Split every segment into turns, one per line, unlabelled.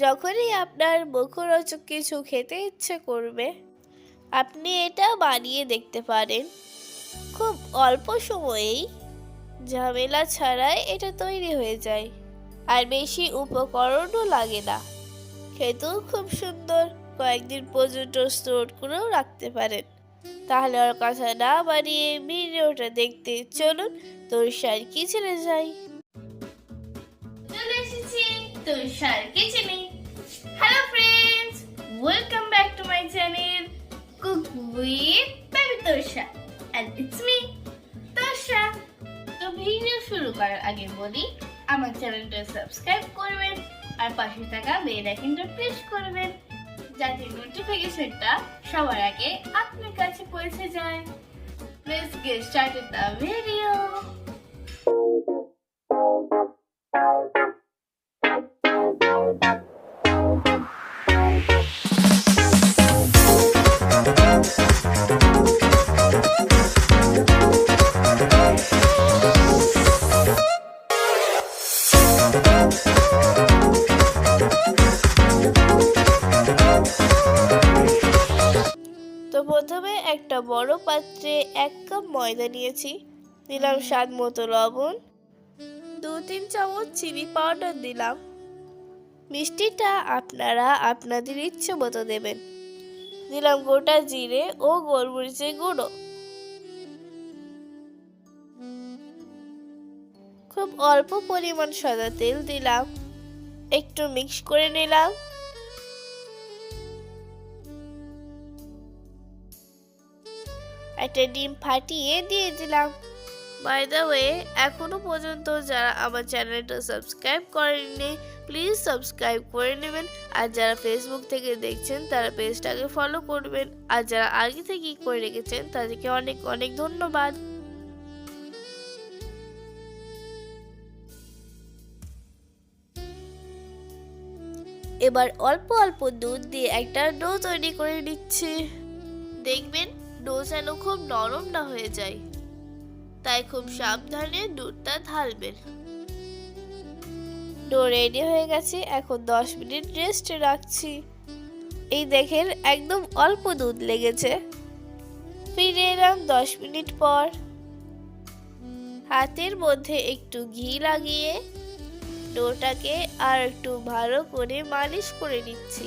যখনই আপনার মুখরোচক কিছু খেতে ইচ্ছে করবে, আপনি এটা বানিয়ে দেখতে পারেন। খুব অল্প সময়েই ঝামেলা ছাড়াই এটা তৈরি হয়ে যায়। আর বেশি উপকরণও লাগে না। খেতেও খুব সুন্দর। কয়েকদিন পর্যন্ত স্টোর করেও রাখতে পারেন। তাহলে আর কথা না বাড়িয়ে ভিডিওটা দেখতে চলুন তোরসার কিচেনে যাই। চলে এসেছি তোরসার কিচেনে। Hello friends welcome back to my channel cook with baby Torsa and it's me Torsa তো ভিডিও শুরু করার আগে বলি, আমার চ্যানেলটা সাবস্ক্রাইব করবেন আর পাশে থাকা বেল আইকনটা প্রেস করবেন, যাতে নোটিফিকেশনটা সবার আগে আপনার কাছে পৌঁছে যায়। Let's get started the video. একটা বড় পাত্রে এক কাপ ময়দা নিয়েছি। দিলাম স্বাদ মতো লবণ। দু তিন চামচ চিনি পাউডার দিলাম। মিষ্টিটা আপনারা আপনাদের ইচ্ছে মতো দেবেন। দিলাম গোটা জিরে ও গোলমরিচের গুঁড়ো। খুব অল্প পরিমাণ সাদা তেল দিলাম। একটু মিক্স করে নিলাম। একটা ডিম ফাটিয়ে দিয়ে দিলাম। বাই দ্য ওয়ে এখনও পর্যন্ত যারা আমার চ্যানেলটা সাবস্ক্রাইব করেননি প্লিজ সাবস্ক্রাইব করে নেবেন। আর যারা ফেসবুক থেকে দেখছেন, তারা পেজটাকে ফলো করবেন। আর যারা আগে থেকেই করে রেখেছেন, তাদেরকে অনেক অনেক ধন্যবাদ। এবার অল্প অল্প দুধ দিয়ে একটা ডো তৈরি করে নিচ্ছি। দেখবেন ডো যেন খুব নরম না হয়ে যায়। তাই খুব সাবধানে দুধটা ঢালবেন। ডো রেডি হয়ে গেছে, এখন দশ মিনিট রেস্টে রাখছি। এই দেখেন, একদম অল্প দুধ লেগেছে। ফিরে এলাম দশ মিনিট পর। হাতের মধ্যে একটু ঘি লাগিয়ে ডোটাকে আর একটু ভালো করে মালিশ করে নিচ্ছি।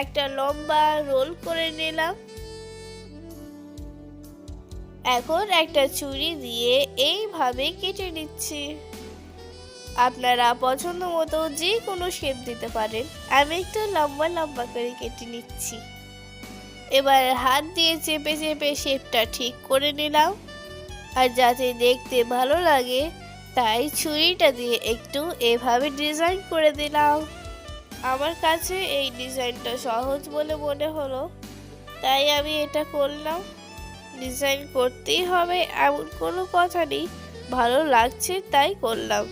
একটা লম্বা রোল করে নিলাম। এখন একটা ছুরি দিয়ে এইভাবে কেটে নিচ্ছি। আপনারা পছন্দ মতো যে কোনো শেপ দিতে পারেন। আমি একটু লম্বা লম্বা করে কেটে নিচ্ছি। এবার হাত দিয়ে চেপে চেপে শেপটা ঠিক করে নিলাম। আর যাতে দেখতে ভালো লাগে, তাই ছুরিটা দিয়ে একটু এভাবে ডিজাইন করে দিলাম। আমার কাছে এই ডিজাইনটা সহজ বলে মনে হলো, তাই আমি এটা করলাম। ডিজাইন করতেই হবে, এমন কোনো কথা নেই, ভালো লাগছে তাই করলাম।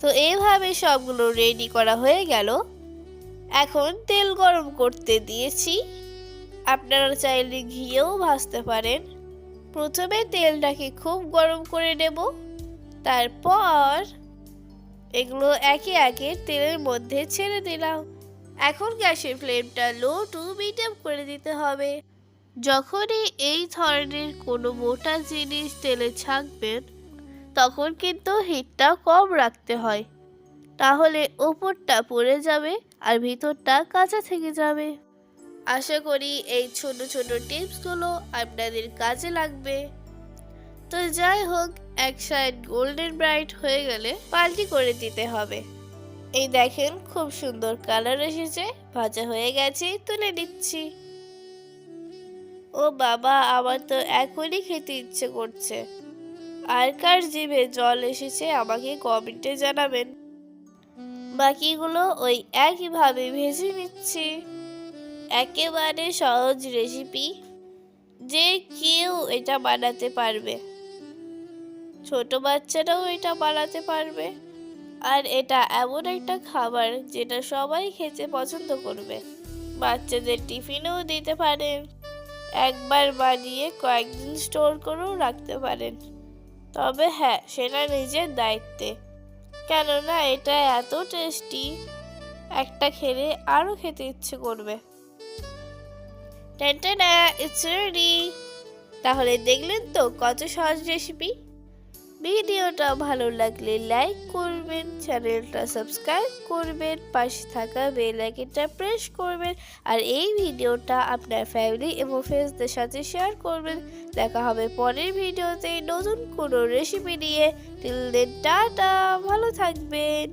তো এইভাবে সবগুলো রেডি করা হয়ে গেল। এখন তেল গরম করতে দিয়েছি। আপনারা চাইলে ঘিয়েও ভাজতে পারেন। প্রথমে তেলটাকে খুব গরম করে নেব। তারপর এগুলো একে একে তেলের মধ্যে ছেড়ে দিলাম। এখন গ্যাসের ফ্লেমটা লো টু মিডিয়াম করে দিতে হবে। যখনই এই ধরনের কোনো মোটা জিনিস তেলে ছাঁকবেন, তখন কিন্তু হিটটা কম রাখতে হয়। তাহলে ওপরটা পড়ে যাবে আর ভিতরটা কাঁচা থেকে যাবে। আশা করি এই ছোট ছোট টিপসগুলো আপনাদের কাজে লাগবে। তো যাই হোক এক সাইড গোল্ডেন ব্রাইট হয়ে গেলে পাল্টি করে দিতে হবে। এই দেখেন খুব সুন্দর কালার এসেছে, ভাজা হয়ে গেছে, তুলে নিচ্ছি। ও বাবা, আমার তো এখনই খেতে ইচ্ছে করছে। আর কার জিভে জল এসেছে আমাকে কমেন্টে জানাবেন। বাকিগুলো ওই একইভাবে ভেজে নিচ্ছি। একেবারে সহজ রেসিপি যে কেউ এটা বানাতে পারবে। ছোট বাচ্চারাও এটা বানাতে পারবে। আর এটা এমন একটা খাবার যেটা সবাই খেতে পছন্দ করবে। বাচ্চাদের টিফিনেও দিতে পারেন। একবার বানিয়ে কয়েকদিন স্টোর করেও রাখতে পারেন। তবে হ্যাঁ সেটা নিজের দায়িত্বে। কেননা এটা এত টেস্টি, একটা খেলে আরও খেতে ইচ্ছে করবে। টেনটেনা ইটস রেডি তাহলে দেখলেন তো কত সহজ রেসিপি ভিডিওটা ভালো লাগলে লাইক করবেন, চ্যানেলটা সাবস্ক্রাইব করবেন, পাশে থাকা বেল আইকনটা প্রেস করবেন, আর এই ভিডিওটা আপনার ফ্যামিলি এবং ফ্রেন্ডসদের সাথে শেয়ার করবেন। দেখা হবে পরের ভিডিওতে নতুন কোনো রেসিপি নিয়ে। টিল দেন টাটা, ভালো থাকবেন।